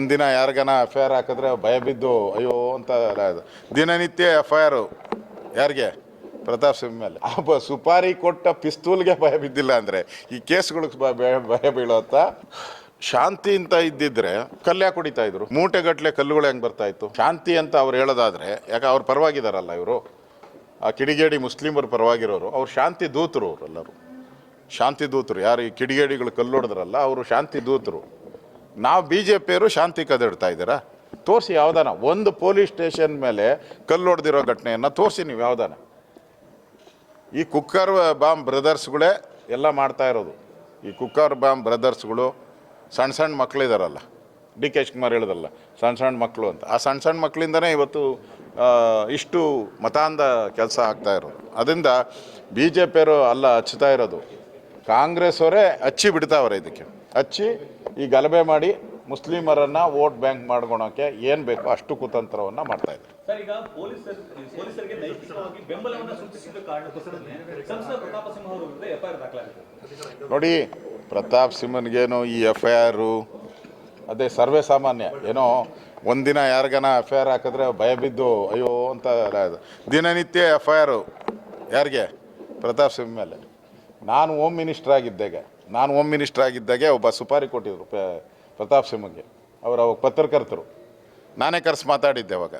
ಒಂದಿನ ಯಾರಿಗಾನ F I R ಹಾಕಿದ್ರೆ ಭಯ ಬಿದ್ದು, ಅಯ್ಯೋ ಅಂತ ದಿನನಿತ್ಯ ಎಫ್ ಐ ಆರು ಯಾರಿಗೆ? ಪ್ರತಾಪ್ ಸಿಂಗ್ ಮೇಲೆ. ಒಬ್ಬ ಸುಪಾರಿ ಕೊಟ್ಟ ಪಿಸ್ತೂಲ್ಗೆ ಭಯ ಬಿದ್ದಿಲ್ಲ ಅಂದರೆ ಈ ಕೇಸ್ಗಳಿಗೆ ಭಯ ಬೀಳೋತ್ತ? ಶಾಂತಿ ಅಂತ ಇದ್ದಿದ್ರೆ ಕಲ್ಯಾ ಕುಡಿತಾ ಇದ್ರು. ಮೂಟೆಗಟ್ಟಲೆ ಕಲ್ಲುಗಳು ಹೆಂಗೆ ಬರ್ತಾ ಇತ್ತು? ಶಾಂತಿ ಅಂತ ಅವ್ರು ಹೇಳೋದಾದ್ರೆ, ಯಾಕೆ ಅವ್ರು ಪರವಾಗಿದಾರಲ್ಲ ಇವರು? ಆ ಕಿಡಿಗೇಡಿ ಮುಸ್ಲಿಮರು ಪರವಾಗಿರೋರು. ಅವ್ರು ಶಾಂತಿ ದೂತರು ಅವರೆಲ್ಲರೂ ಶಾಂತಿ ದೂತರು. ಯಾರು ಈ ಕಿಡಿಗೇಡಿಗಳು ಕಲ್ಲು ಹೊಡೆದ್ರಲ್ಲ ಅವರು ಶಾಂತಿ ದೂತರು. ನಾವು ಬಿ ಜೆ ಪಿಯವರು ಶಾಂತಿ ಕದಿಡ್ತಾ ಇದ್ದೀರಾ? ತೋರಿಸಿ ಯಾವ್ದಾನ. ಒಂದು ಪೊಲೀಸ್ ಸ್ಟೇಷನ್ ಮೇಲೆ ಕಲ್ಲು ಹೊಡೆದಿರೋ ಘಟನೆಯನ್ನು ತೋರಿಸಿ ನೀವು ಯಾವ್ದಾನ. ಈ ಕುಕ್ಕರ್ ಬಾಂಬ್ ಬ್ರದರ್ಸ್ಗಳೇ ಎಲ್ಲ ಮಾಡ್ತಾ ಇರೋದು. ಈ ಕುಕ್ಕರ್ ಬಾಂಬ್ ಬ್ರದರ್ಸ್ಗಳು ಸಣ್ಣ ಸಣ್ಣ ಮಕ್ಕಳಿದಾರಲ್ಲ ಡಿ ಕೆ ಶಿವಕುಮಾರ್ ಹೇಳಿದಲ್ಲ ಸಣ್ಣ ಸಣ್ಣ ಮಕ್ಕಳು ಅಂತ. ಆ ಸಣ್ಣ ಸಣ್ಣ ಮಕ್ಕಳಿಂದನೇ ಇವತ್ತು ಇಷ್ಟು ಮತಾಂಧ ಕೆಲಸ ಆಗ್ತಾ ಇರೋದು. ಅದರಿಂದ ಬಿ ಜೆ ಪಿಯವರು ಅಲ್ಲ ಹಚ್ತಾ ಇರೋದು. ಕಾಂಗ್ರೆಸ್ ಅವರೇ ಹಚ್ಚಿ ಬಿಡ್ತಾವ್ರೆ ಇದಕ್ಕೆ. ಹಚ್ಚಿ ಈ ಗಲಭೆ ಮಾಡಿ ಮುಸ್ಲಿಮರನ್ನ ವೋಟ್ ಬ್ಯಾಂಕ್ ಮಾಡ್ಕೊಳಕ್ಕೆ ಏನು ಬೇಕೋ ಅಷ್ಟು ಕುತಂತ್ರವನ್ನ ಮಾಡ್ತಾ ಇದ್ರು ನೋಡಿ ಪ್ರತಾಪ್ ಸಿಂಹನ್ಗೇನು ಈ ಎಫ್ ಐ ಆರು ಅದೇ ಸರ್ವೇ ಸಾಮಾನ್ಯ. ಏನೋ ಒಂದಿನ ಯಾರಿಗನ ಎಫ್ ಐ ಆರ್ ಹಾಕಿದ್ರೆ ಭಯ ಬಿದ್ದು ಅಯ್ಯೋ ಅಂತ ದಿನನಿತ್ಯ ಎಫ್ ಐ ಆರು ಯಾರಿಗೆ? ಪ್ರತಾಪ್ ಸಿಂಹ ಮೇಲೆ. ನಾನು ಹೋಮ್ ಮಿನಿಸ್ಟರ್ ಆಗಿದ್ದಾಗ. ನಾನು ಹೋಮ್ ಮಿನಿಸ್ಟರ್ ಆಗಿದ್ದಾಗೆ ಒಬ್ಬ ಸುಪಾರಿ ಕೊಟ್ಟಿದ್ರು ಪ- ಪ್ರತಾಪ್ ಸಿಂಹಗೆ. ಅವರು ಅವಾಗ ಪತ್ರಕರ್ತರು. ನಾನೇ ಕರೆಸಿ ಮಾತಾಡಿದ್ದೆ ಅವಾಗ.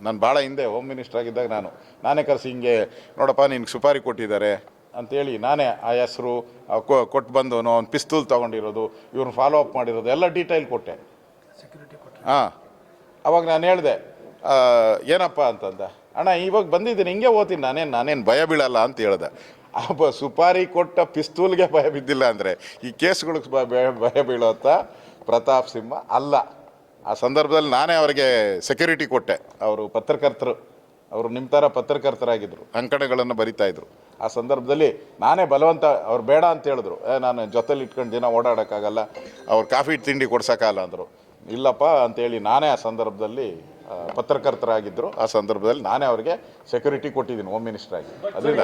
ನಾನು ಭಾಳ ಹಿಂದೆ ಹೋಮ್ ಮಿನಿಸ್ಟರ್ ಆಗಿದ್ದಾಗ ನಾನು. ನಾನೇ ಕರೆಸಿ ಹಿಂಗೆ ನೋಡಪ್ಪ ನಿನ್ಗೆ ಸುಪಾರಿ ಕೊಟ್ಟಿದ್ದಾರೆ ಅಂತೇಳಿ ನಾನೇ ಆ ಹೆಸರು ಕೊಟ್ಟು ಬಂದು ಅವ್ನು ಪಿಸ್ತೂಲ್ ತೊಗೊಂಡಿರೋದು ಇವ್ರನ್ನ ಫಾಲೋ ಅಪ್ ಮಾಡಿರೋದು ಎಲ್ಲ ಡೀಟೈಲ್ ಕೊಟ್ಟೆ. ಹಾಂ. ಅವಾಗ ನಾನು ಹೇಳಿದೆ ಏನಪ್ಪ? ಅಂತಂದ. ಅಣ್ಣ ಇವಾಗ ಬಂದಿದ್ದೀನಿ ಹಿಂಗೆ ಓದ್ತೀನಿ ನಾನೇನು ನಾನೇನು ಭಯ ಬೀಳಲ್ಲ ಅಂತ ಹೇಳ್ದೆ. ಒಬ್ಬ ಸುಪಾರಿ ಕೊಟ್ಟ ಪಿಸ್ತೂಲ್ಗೆ ಭಯ ಬಿದ್ದಿಲ್ಲ ಅಂದರೆ ಈ ಕೇಸ್ಗಳಿಗೆ ಭಯ ಭಯ ಪ್ರತಾಪ್ ಸಿಂಹ ಅಲ್ಲ. ಆ ಸಂದರ್ಭದಲ್ಲಿ ನಾನೇ ಅವರಿಗೆ ಸೆಕ್ಯೂರಿಟಿ ಕೊಟ್ಟೆ. ಅವರು ಪತ್ರಕರ್ತರು. ಅವರು ನಿಮ್ಮ ಥರ ಪತ್ರಕರ್ತರಾಗಿದ್ದರು ಅಂಕಣಗಳನ್ನು ಬರಿತಾ ಇದ್ರು. ಆ ಸಂದರ್ಭದಲ್ಲಿ ನಾನೇ ಬಲವಂತ, ಅವ್ರು ಬೇಡ ಅಂತ ಹೇಳಿದ್ರು. ಏ, ನಾನು ಜೊತೆಲಿ ಇಟ್ಕೊಂಡು ದಿನ ಓಡಾಡೋಕ್ಕಾಗಲ್ಲ. ಅವ್ರು ಕಾಫಿ, ತಿಂಡಿ ಕೊಡ್ಸೋಕ್ಕಾಗಲ್ಲ ಅಂದರು. ಇಲ್ಲಪ್ಪ ಅಂತೇಳಿ ನಾನೇ ಆ ಸಂದರ್ಭದಲ್ಲಿ ಪತ್ರಕರ್ತರಾಗಿದ್ದರು. ಆ ಸಂದರ್ಭದಲ್ಲಿ ನಾನೇ ಅವರಿಗೆ ಸೆಕ್ಯೂರಿಟಿ ಕೊಟ್ಟಿದ್ದೀನಿ ಹೋಮ್ ಮಿನಿಸ್ಟರ್ ಆಗಿ. ಅದರಿಂದ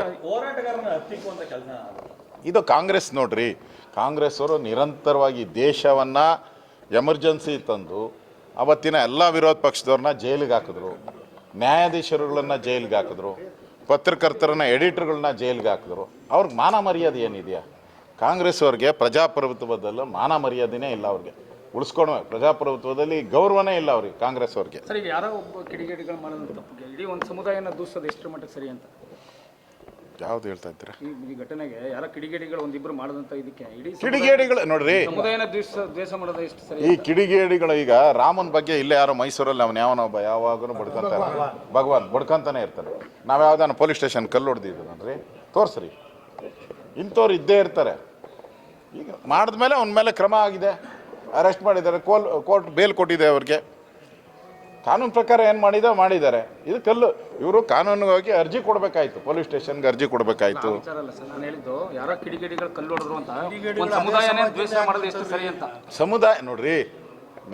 ಇದು ಕಾಂಗ್ರೆಸ್ ನೋಡ್ರಿ. ಕಾಂಗ್ರೆಸ್ ಅವರು ನಿರಂತರವಾಗಿ ದೇಶವನ್ನು ಎಮರ್ಜೆನ್ಸಿ ತಂದು ಅವತ್ತಿನ ಎಲ್ಲ ವಿರೋಧ ಪಕ್ಷದವ್ರನ್ನ ಜೈಲಿಗೆ ಹಾಕಿದ್ರು. ನ್ಯಾಯಾಧೀಶರುಗಳನ್ನ ಜೈಲಿಗೆ ಹಾಕಿದ್ರು. ಪತ್ರಕರ್ತರನ್ನ ಎಡಿಟರ್ಗಳನ್ನ ಜೈಲಿಗೆ ಹಾಕಿದ್ರು. ಅವ್ರಿಗೆ ಮಾನ ಮರ್ಯಾದೆ ಏನಿದೆಯಾ? ಕಾಂಗ್ರೆಸ್ ಅವ್ರಿಗೆ ಪ್ರಜಾಪ್ರಭುತ್ವದಲ್ಲೂ ಮಾನ ಮರ್ಯಾದೆನೇ ಇಲ್ಲ ಅವ್ರಿಗೆ. ಉಳಿಸ್ಕೊಳ ಪ್ರಜಾಪ್ರಭುತ್ವದಲ್ಲಿ ಗೌರವನೇ ಇಲ್ಲ ಅವ್ರಿಗೆ ಕಾಂಗ್ರೆಸ್ ಅವ್ರಿಗೆ. ಸರ್ ಈಗ ಯಾರೋ ಒಬ್ಬ ಕಿಡಿಗೇಡಿಗಳು ಮಾಡೋದು ತಪ್ಪಿಗೆ ಇಡೀ ಒಂದು ಸಮುದಾಯನ ದೂಸೋದು ಎಷ್ಟರ ಮಟ್ಟಕ್ಕೆ ಸರಿ ಅಂತ? ಯಾವ್ದು ಹೇಳ್ತಾ ಇದ್ದೀರಾ? ಈ ಈ ಘಟನೆಗೆ ಯಾರೋ ಕಿಡಿಗೇಡಿಗಳು ಒಂದಿಬ್ರು ಮಾಡದಂತ ಇದಕ್ಕೆ ಇಡೀ ಕಿಡಿಗೇಡಿಗಳು ನೋಡ್ರಿ. ಸಮುದಾಯನ ದ್ವೇಷ ದ್ವೇಷ ಮಾಡೋದು ಎಷ್ಟು ಸರಿ ಈ ಕಿಡಿಗೇಡಿಗಳು ಈಗ ರಾಮನ ಬಗ್ಗೆ ಇಲ್ಲೇ ಯಾರೋ ಮೈಸೂರಲ್ಲಿ ಅವನು ಯಾವನೊಬ್ಬ ಯಾವಾಗಲೂ ಬಡ್ಕೊಂತಾನೆ ಭಗವಾನ್ ಬಡ್ಕಂತಾನೆ ಇರ್ತಾನೆ. ನಾವು ಯಾವ್ದಾನ ಪೊಲೀಸ್ ಸ್ಟೇಷನ್ ಕಲ್ಲು ಹೊಡೆದಿದ್ದೀನಲ್ರಿ ತೋರಿಸ್ರಿ. ಇಂಥವ್ರು ಇದ್ದೇ ಇರ್ತಾರೆ. ಈಗ ಮಾಡಿದ್ಮೇಲೆ ಅವನ ಮೇಲೆ ಕ್ರಮ ಆಗಿದೆ. ಅರೆಸ್ಟ್ ಮಾಡಿದ್ದಾರೆ ಕೋಲ್ ಕೋರ್ಟ್ ಬೇಲ್ ಕೊಟ್ಟಿದೆ ಅವ್ರಿಗೆ. ಕಾನೂನು ಪ್ರಕಾರ ಏನು ಮಾಡಿದ ಮಾಡಿದ್ದಾರೆ. ಇದು ಕಲ್ಲು. ಇವರು ಕಾನೂನಿಗಾಗಿ ಅರ್ಜಿ ಕೊಡಬೇಕಾಯ್ತು ಪೊಲೀಸ್ ಸ್ಟೇಷನ್ಗೆ ಅರ್ಜಿ ಕೊಡಬೇಕಾಯ್ತು. ವಿಚಾರ ಅಲ್ಲ ಸರ್ ನಾನು ಹೇಳಿದ್ದು ಯಾರೋ ಕಿಡಿಗೇಡಿಗಳು ಕಲ್ಲು ಹೊಡೆದ್ರು ಅಂತ. ಒಂದು ಸಮುದಾಯನೇ ದ್ವೇಷ ಮಾಡೋದು ಸರಿ ಅಂತ. ಸಮುದಾಯ ನೋಡ್ರಿ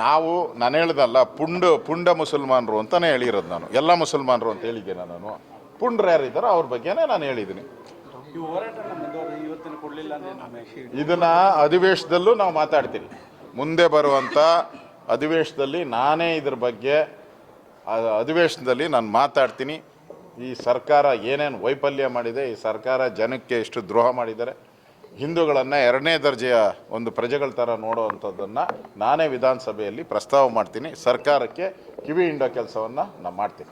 ನಾವು ನಾನು ಹೇಳ್ದಲ್ಲ ಪುಂಡ ಪುಂಡ ಮುಸಲ್ಮಾನರು ಅಂತಾನೆ ಹೇಳಿರೋದು ನಾನು. ಎಲ್ಲ ಮುಸಲ್ಮಾನರು ಅಂತ ಹೇಳಿದ್ದೇನೆ ನಾನು. ಪುಂಡ್ರು ಯಾರಿದ್ದಾರೋ ಅವ್ರ ಬಗ್ಗೆನೇ ನಾನು ಹೇಳಿದ್ದೀನಿ. ಇದನ್ನ ಅಧಿವೇಶದಲ್ಲೂ ನಾವು ಮಾತಾಡ್ತೀವಿ. ಮುಂದೆ ಬರುವಂಥ ಅಧಿವೇಶನದಲ್ಲಿ ನಾನೇ ಇದ್ರ ಬಗ್ಗೆ ಅಧಿವೇಶನದಲ್ಲಿ ನಾನು ಮಾತಾಡ್ತೀನಿ. ಈ ಸರ್ಕಾರ ಏನೇನು ವೈಫಲ್ಯ ಮಾಡಿದೆ, ಈ ಸರ್ಕಾರ ಜನಕ್ಕೆ ಎಷ್ಟು ದ್ರೋಹ ಮಾಡಿದ್ದಾರೆ, ಹಿಂದೂಗಳನ್ನು ಎರಡನೇ ದರ್ಜೆಯ ಒಂದು ಪ್ರಜೆಗಳ ಥರ ನೋಡುವಂಥದ್ದನ್ನು ನಾನೇ ವಿಧಾನಸಭೆಯಲ್ಲಿ ಪ್ರಸ್ತಾವ ಮಾಡ್ತೀನಿ. ಸರ್ಕಾರಕ್ಕೆ ಕಿವಿ ಹಿಂಡೋ ಕೆಲಸವನ್ನು ನಾನು ಮಾಡ್ತೀನಿ.